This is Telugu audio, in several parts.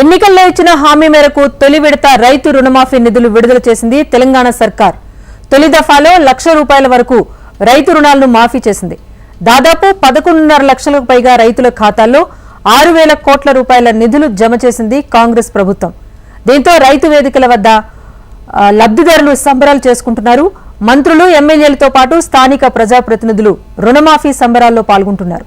ఎన్నికల్లో ఇచ్చిన హామీ మేరకు తొలి విడత రైతు రుణమాఫీ నిధులు విడుదల చేసింది తెలంగాణ సర్కార్. తొలి దఫాలో లక్ష రూపాయల వరకు రైతు రుణాలను మాఫీ చేసింది. దాదాపు పదకొండున్నర లక్షలకు పైగా రైతుల ఖాతాల్లో ఆరు వేల కోట్ల రూపాయల నిధులు జమ చేసింది కాంగ్రెస్ ప్రభుత్వం. దీంతో రైతు వేదికల వద్ద లబ్దిదారులు లబ్ధిదారులు సంబరాలు చేసుకుంటున్నారు. మంత్రులు ఎమ్మెల్యేలతో పాటు స్థానిక ప్రజాప్రతినిధులు రుణమాఫీ సంబరాల్లో పాల్గొంటున్నారు.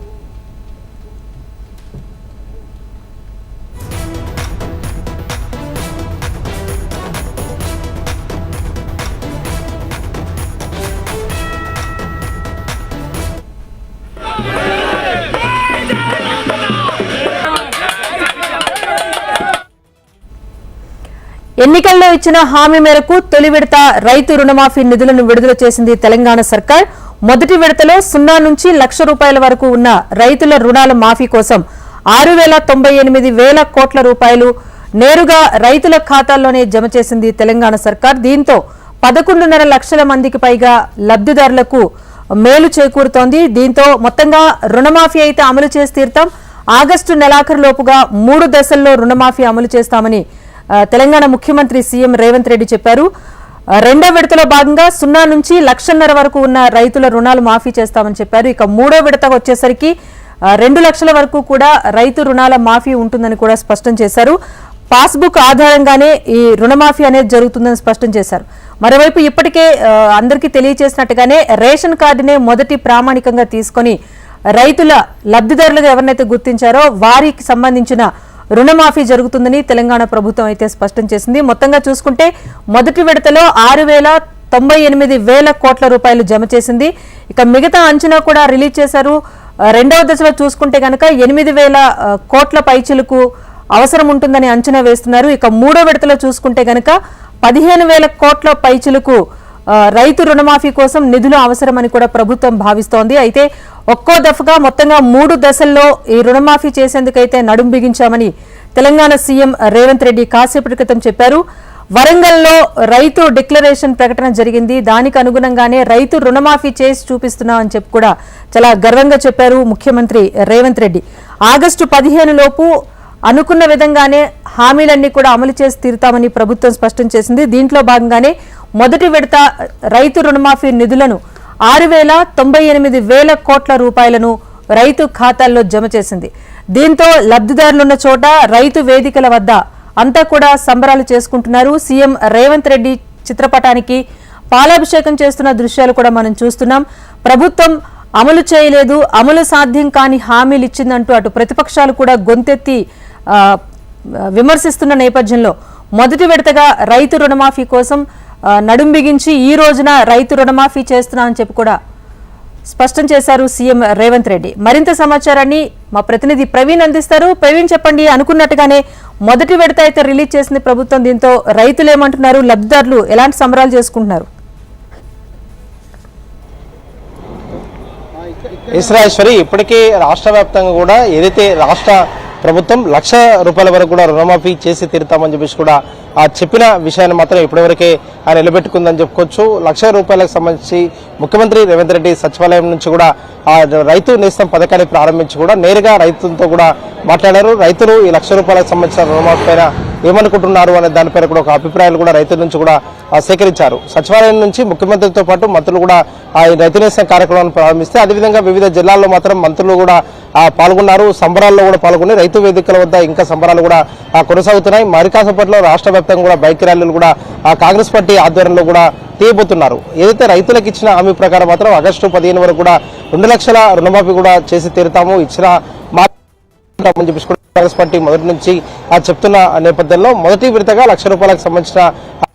ఎన్నికల్లో ఇచ్చిన హామీ మేరకు తొలి విడత రైతు రుణమాఫీ నిధులను విడుదల చేసింది తెలంగాణ సర్కార్. మొదటి విడతలో సున్నా నుంచి లక్ష రూపాయల వరకు ఉన్న రైతుల రుణాల మాఫీ కోసం ఆరు వేల తొంభై ఎనిమిది వేల కోట్ల రూపాయలు నేరుగా రైతుల ఖాతాల్లోనే జమ చేసింది తెలంగాణ సర్కార్. దీంతో పదకొండున్నర లక్షల మందికి పైగా లబ్ధిదారులకు మేలు చేకూరుతోంది. దీంతో మొత్తంగా రుణమాఫీ అయితే అమలు చేసి తీరుతాం. ఆగస్టు నెలాఖరు లోపుగా మూడు దశల్లో రుణమాఫీ అమలు చేస్తామని తెలంగాణ ముఖ్యమంత్రి సీఎం రేవంత్ రెడ్డి చెప్పారు. రెండో విడతలో భాగంగా సున్నా నుంచి లక్షన్నర వరకు ఉన్న రైతుల రుణాలు మాఫీ చేస్తామని చెప్పారు. ఇక మూడో విడత వచ్చేసరికి రెండు లక్షల వరకు కూడా రైతు రుణాల మాఫీ ఉంటుందని కూడా స్పష్టం చేశారు. పాస్బుక్ ఆధారంగానే ఈ రుణమాఫీ అనేది జరుగుతుందని స్పష్టం చేశారు. మరోవైపు ఇప్పటికే అందరికీ తెలియజేసినట్టుగానే రేషన్ కార్డునే మొదటి ప్రామాణికంగా తీసుకొని రైతుల లబ్ధిదారులుగా ఎవరినైతే గుర్తించారో వారికి సంబంధించిన రుణమాఫీ జరుగుతుందని తెలంగాణ ప్రభుత్వం అయితే స్పష్టం చేసింది. మొత్తంగా చూసుకుంటే మొదటి విడతలో ఆరు వేల తొంభై ఎనిమిది వేల కోట్ల రూపాయలు జమ చేసింది. ఇక మిగతా అంచనా కూడా రిలీజ్ చేశారు. రెండవ దశలో చూసుకుంటే కనుక ఎనిమిది వేల కోట్ల పైచిలకు అవసరం ఉంటుందని అంచనా వేస్తున్నారు. ఇక మూడో విడతలో చూసుకుంటే గనక పదిహేను వేల కోట్ల పైచిలకు రైతు రుణమాఫీ కోసం నిధులు అవసరమని కూడా ప్రభుత్వం భావిస్తోంది. అయితే ఒక్కో దఫగా మొత్తంగా మూడు దశల్లో ఈ రుణమాఫీ చేసేందుకైతే నడుం బిగించామని తెలంగాణ సీఎం రేవంత్ రెడ్డి కాసేపటి క్రితం చెప్పారు వరంగల్లో రైతు డిక్లరేషన్ ప్రకటన జరిగింది దానికి అనుగుణంగానే రైతు రుణమాఫీ చేసి చూపిస్తున్నామని చెప్పి కూడా చాలా గర్వంగా చెప్పారు ముఖ్యమంత్రి రేవంత్ రెడ్డి. ఆగస్టు పదిహేను లోపు అనుకున్న విధంగానే హామీలన్నీ కూడా అమలు చేసి తీరుతామని ప్రభుత్వం స్పష్టం చేసింది. దీంట్లో భాగంగానే మొదటి విడత రైతు రుణమాఫీ నిధులను ఆరు వేల తొంభై ఎనిమిది వేల కోట్ల రూపాయలను రైతు ఖాతాల్లో జమ చేసింది. దీంతో లబ్ధిదారులున్న చోట రైతు వేదికల వద్ద అంతా కూడా సంబరాలు చేసుకుంటున్నారు. సీఎం రేవంత్ రెడ్డి చిత్రపటానికి పాలాభిషేకం చేస్తున్న దృశ్యాలు కూడా మనం చూస్తున్నాం. ప్రభుత్వం అమలు చేయలేదు అమలు సాధ్యం కాని హామీలు ఇచ్చిందంటూ అటు ప్రతిపక్షాలు కూడా గొంతెత్తి విమర్శిస్తున్న నేపథ్యంలో మొదటి విడతగా రైతు రుణమాఫీ కోసం నడుం బిగించి ఈ రోజున రైతు రుణమాఫీ చేస్తున్నా అని చెప్పి కూడా స్పష్టం చేశారు సీఎం రేవంత్ రెడ్డి. మరింత సమాచారాన్ని మా ప్రతినిధి ప్రవీణ్ అందిస్తారు. ప్రవీణ్ చెప్పండి అనుకున్నట్టుగానే మొదటి విడత అయితే రిలీజ్ చేసింది ప్రభుత్వం. దీంతో రైతులు ఏమంటున్నారు? లబ్ధిదారులు ఎలాంటి సంబరాలు చేసుకుంటున్నారు? ఈశ్వరేశ్వరి ఇప్పటికే రాష్ట్ర వ్యాప్తంగా కూడా ఏదైతే రాష్ట్ర ప్రభుత్వం లక్ష రూపాయల వరకు కూడా రుణమాఫీ చేసి తీరుతామని చెప్పేసి కూడా ఆ చెప్పిన విషయాన్ని మాత్రం ఇప్పటివరకే ఆయన నిలబెట్టుకుందని చెప్పుకోవచ్చు. లక్ష రూపాయలకు సంబంధించి ముఖ్యమంత్రి రేవంత్ రెడ్డి సచివాలయం నుంచి కూడా ఆ రైతు నేస్తం పథకాన్ని ప్రారంభించి కూడా నేరుగా రైతులతో కూడా మాట్లాడారు. రైతులు ఈ లక్ష రూపాయలకు సంబంధించిన రుణమాఫీ పైన ఏమనుకుంటున్నారు అనే దానిపైన కూడా ఒక అభిప్రాయాలు కూడా రైతుల నుంచి కూడా సేకరించారు. సచివాలయం నుంచి ముఖ్యమంత్రితో పాటు మంత్రులు కూడా ఆ ఈ రైతు నేసిన కార్యక్రమాన్ని ప్రారంభిస్తే అదేవిధంగా వివిధ జిల్లాల్లో మాత్రం మంత్రులు కూడా పాల్గొన్నారు. సంబరాల్లో కూడా పాల్గొని రైతు వేదికల వద్ద ఇంకా సంబరాలు కూడా కొనసాగుతున్నాయి. మరికాసేపట్లో రాష్ట్ర వ్యాప్తంగా కూడా బైక్ ర్యాలీలు కూడా ఆ, కాంగ్రెస్ పార్టీ ఆధ్వర్యంలో కూడా తీయబోతున్నారు. ఏదైతే రైతులకు ఇచ్చిన హామీ ప్రకారం మాత్రం ఆగస్టు పదిహేను వరకు కూడా రెండు లక్షల రుణమాఫీ కూడా చేసి తీరుతాము. ఇచ్చిన మాట చెప్పేసి కాంగ్రెస్ పార్టీ మొదటి నుంచి చెప్తున్న నేపథ్యంలో మొదటి విడతగా లక్ష రూపాయలకు సంబంధించిన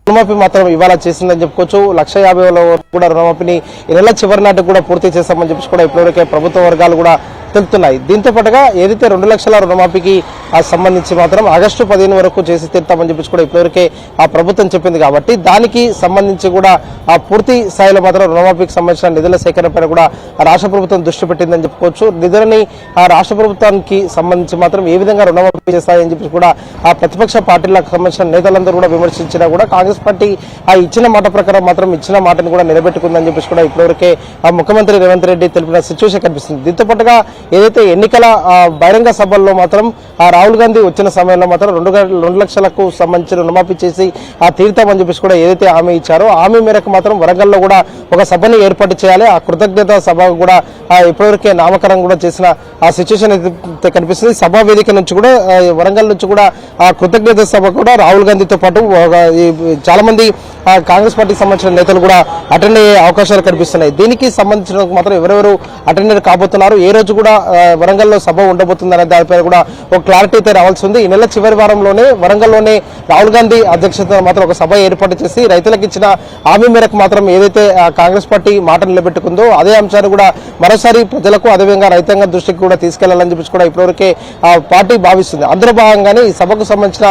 రుణమాఫీ మాత్రం ఇవాళ చేసిందని చెప్పుకోవచ్చు. లక్ష యాభై కూడా రుణమాఫీని ఈ నెల చివరి నాటికి కూడా పూర్తి చేస్తామని చెప్పి కూడా ఇప్పటివరకే ప్రభుత్వ వర్గాలు కూడా తెలుపుతున్నాయి. దీంతో పాటుగా ఏదైతే రెండు లక్షల రుణమాఫీకి ఆ సంబంధించి మాత్రం ఆగస్టు పదిహేను వరకు చేసి తీరుతామని చెప్పేసి కూడా ఇప్పటివరకే ఆ ప్రభుత్వం చెప్పింది కాబట్టి దానికి సంబంధించి కూడా ఆ పూర్తి స్థాయిలో మాత్రం రుణమాఫీకి సంబంధించిన నిధుల సేకరణపై కూడా ఆ రాష్ట్ర ప్రభుత్వం దృష్టి పెట్టిందని చెప్పుకోవచ్చు. నిధులని ఆ రాష్ట్ర ప్రభుత్వానికి సంబంధించి మాత్రం ఏ విధంగా రుణమాఫీ చేస్తాయని చెప్పి కూడా ఆ ప్రతిపక్ష పార్టీలకు సంబంధించిన నేతలందరూ కూడా విమర్శించినా కూడా కాంగ్రెస్ పార్టీ ఆ ఇచ్చిన మాట ప్రకారం మాత్రం ఇచ్చిన మాటను కూడా నిలబెట్టుకుందని చెప్పేసి కూడా ఇప్పటివరకే ఆ ముఖ్యమంత్రి రేవంత్ రెడ్డి తెలిపిన సిచ్యువేషన్ కనిపిస్తుంది. దీంతో పాటుగా ఏదైతే ఎన్నికల బహిరంగ సభల్లో మాత్రం ఆ రాహుల్ గాంధీ వచ్చిన సమయంలో మాత్రం రెండు రెండు లక్షలకు సంబంధించిన రుణమాఫీ చేసి ఆ తీరుతామని చెప్పేసి కూడా ఏదైతే హామీ ఇచ్చారో హామీ మేరకు మాత్రం వరంగల్లో కూడా ఒక సభని ఏర్పాటు చేయాలి. ఆ కృతజ్ఞత సభ కూడా ఇప్పటివరకే నామకరణం కూడా చేసిన ఆ సిచ్యువేషన్ అయితే కనిపిస్తుంది సభా వేదిక నుంచి కూడా వరంగల్ నుంచి కూడా ఆ కృతజ్ఞత సభ కూడా రాహుల్ గాంధీతో పాటు చాలా మంది కాంగ్రెస్ పార్టీకి సంబంధించిన నేతలు కూడా అటెండ్ అయ్యే అవకాశాలు కనిపిస్తున్నాయి. దీనికి సంబంధించిన మాత్రం ఎవరెవరు అటెండ్ కాబోతున్నారు? ఏ రోజు కూడా వరంగల్లో సభ ఉండబోతుందనే దానిపై కూడా ఒక క్లారిటీ అయితే రావాల్సి ఉంది. ఈ నెల చివరి వారంలోనే వరంగల్లోనే రాహుల్ గాంధీ అధ్యక్షతన మాత్రం ఒక సభ ఏర్పాటు చేసి రైతులకు ఇచ్చిన హామీ మేరకు మాత్రం ఏదైతే కాంగ్రెస్ పార్టీ మాట నిలబెట్టుకుందో అదే అంశాన్ని కూడా మరోసారి ప్రజలకు అదేవిధంగా రైతాంగం దృష్టికి కూడా తీసుకెళ్ళాలని చెప్పేసి కూడా ఇప్పటివరకే ఆ పార్టీ భావిస్తుంది. అందులో భాగంగానే ఈ సభకు సంబంధించిన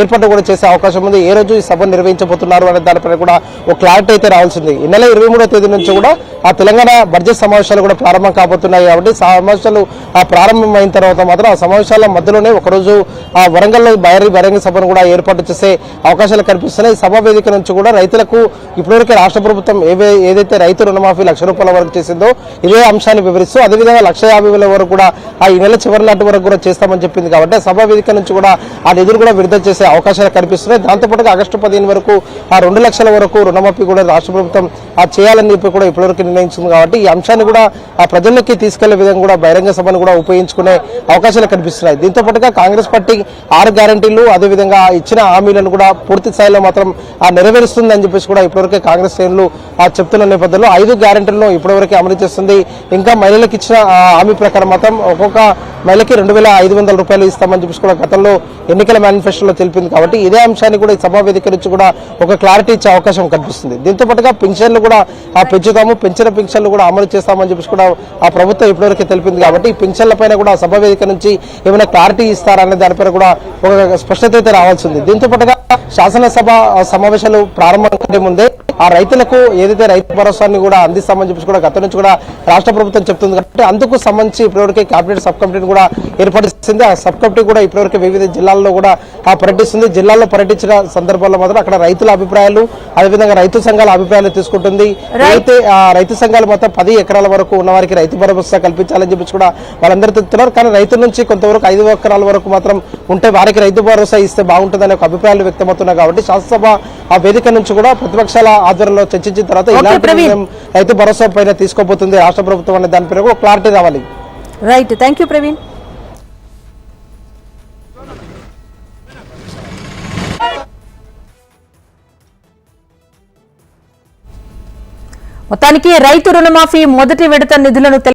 ఏర్పాటు కూడా చేసే అవకాశం ఉంది. ఏ రోజు ఈ సభ నిర్వహించబోతున్నారు అనే దానిపై కూడా ఒక క్లారిటీ అయితే రావాల్సింది. ఈ నెల ఇరవై మూడో తేదీ నుంచి కూడా ఆ తెలంగాణ బడ్జెట్ సమావేశాలు కూడా ప్రారంభం కాబోతున్నాయి కాబట్టి సమావేశాలు ఆ ప్రారంభమైన తర్వాత మాత్రం ఆ సమావేశాల మధ్యలోనే ఒకరోజు ఆ వరంగల్లో బైరీ బహిరంగ సభను కూడా ఏర్పాటు చేసే అవకాశాలు కనిపిస్తున్నాయి సభ సభా వేదిక నుంచి కూడా రైతులకు ఇప్పటివరకే రాష్ట్ర ప్రభుత్వం ఏవే ఏదైతే రైతు రుణమాఫీ లక్ష రూపాయల వరకు చేసిందో ఇదే అంశాన్ని వివరిస్తూ అదేవిధంగా లక్ష యాభై వేల వరకు కూడా ఆ ఈ నెల చివరి నాటి వరకు కూడా చేస్తామని చెప్పింది కాబట్టి సభ సభా వేదిక నుంచి కూడా ఆ నిధులు కూడా విడుదల చేసే అవకాశాలు కనిపిస్తున్నాయి దాంతోపాటుగా ఆగస్టు పదిహేను వరకు ఆ రెండు లక్షల వరకు రుణమాఫీ కూడా రాష్ట్ర ప్రభుత్వం ఆ చేయాలని చెప్పి కూడా ఇప్పటివరకు నిర్ణయించింది కాబట్టి ఈ అంశాన్ని కూడా ఆ ప్రజల్లోకి తీసుకెళ్ళే విధంగా కూడా బహిరంగ సభను కూడా ఉపయోగించుకునే అవకాశాలు కనిపిస్తున్నాయి. దీంతో పాటుగా కాంగ్రెస్ పార్టీ ఆరు గ్యారంటీలు అదేవిధంగా ఇచ్చిన హామీలను కూడా పూర్తి స్థాయిలో మాత్రం ఆ నెరవేరుస్తుందని చెప్పేసి కూడా ఇప్పటివరకే కాంగ్రెస్ శ్రేణులు ఆ చెప్తున్న నేపథ్యంలో ఐదు గ్యారంటీలను ఇప్పటివరకు అమలు చేస్తుంది. ఇంకా మహిళలకు ఇచ్చిన హామీ ప్రకారం మాత్రం ఒక్కొక్క మహిళకి రెండు వేల ఐదు వందల రూపాయలు ఇస్తామని చెప్పేసి కూడా గతంలో ఎన్నికల మేనిఫెస్టోలో తెలిపింది కాబట్టి ఇదే అంశాన్ని కూడా ఈ సభా వేదిక నుంచి కూడా ఒక క్లారిటీ ఇచ్చే అవకాశం కనిపిస్తుంది. దీంతో పాటుగా పెన్షన్లు కూడా పెంచుదాము పెంచుతాము పెంచిన పెన్షన్లు కూడా అమలు చేస్తామని చెప్పేసి కూడా ఆ ప్రభుత్వం ఇప్పటివరకు తెలిపింది కాబట్టి ఈ పైన కూడా సభా వేదిక నుంచి ఏమైనా క్లారిటీ ఇస్తారనే దానిపైన కూడా ఒక స్పష్టత అయితే రావాల్సింది దీంతో పాటుగా శాసనసభ సమావేశాలు ప్రారంభం కంటే ముందే ఆ రైతులకు ఏదైతే రైతు భరోసాన్ని కూడా అందిస్తామని చెప్పేసి కూడా గత నుంచి కూడా రాష్ట్ర ప్రభుత్వం చెప్తుంది కాబట్టి అందుకు సంబంధించి ఇప్పటివరకు కేబినెట్ సబ్ కమిటీని కూడా ఏర్పాటు చేసింది. ఆ సబ్ కమిటీ కూడా ఇప్పటివరకు వివిధ జిల్లాల్లో కూడా ఆ పర్యటిస్తుంది. జిల్లాల్లో పర్యటించిన సందర్భాల్లో మాత్రం అక్కడ రైతుల అభిప్రాయాలు అదేవిధంగా రైతు సంఘాల అభిప్రాయాలు తీసుకుంటుంది. అయితే ఆ రైతు సంఘాలు మొత్తం పది ఎకరాల వరకు ఉన్న వారికి రైతు భరోసా కల్పించాలని చెప్పేసి కూడా వాళ్ళందరూ చెప్తున్నారు కానీ రైతుల నుంచి కొంతవరకు ఐదు ఎకరాల వరకు మాత్రం ఉంటే వారికి రైతు భరోసా ఇస్తే బాగుంటుందనే ఒక అభిప్రాయాలు వ్యక్తమవుతున్నాయి కాబట్టి శాసనసభ ఆ వేదిక నుంచి కూడా ప్రతిపక్షాల ఆధ్వర్యంలో చర్చించిన తర్వాత ఇలాంటి రైతు భరోసా పైన తీసుకోబోతుంది రాష్ట్ర ప్రభుత్వం అనే దానిపైన కూడా క్లారిటీ రావాలి. రైట్ థ్యాంక్ యూ ప్రవీణ్ మొత్తానికి రైతు రుణమాఫీ మొదటి విడత నిధులను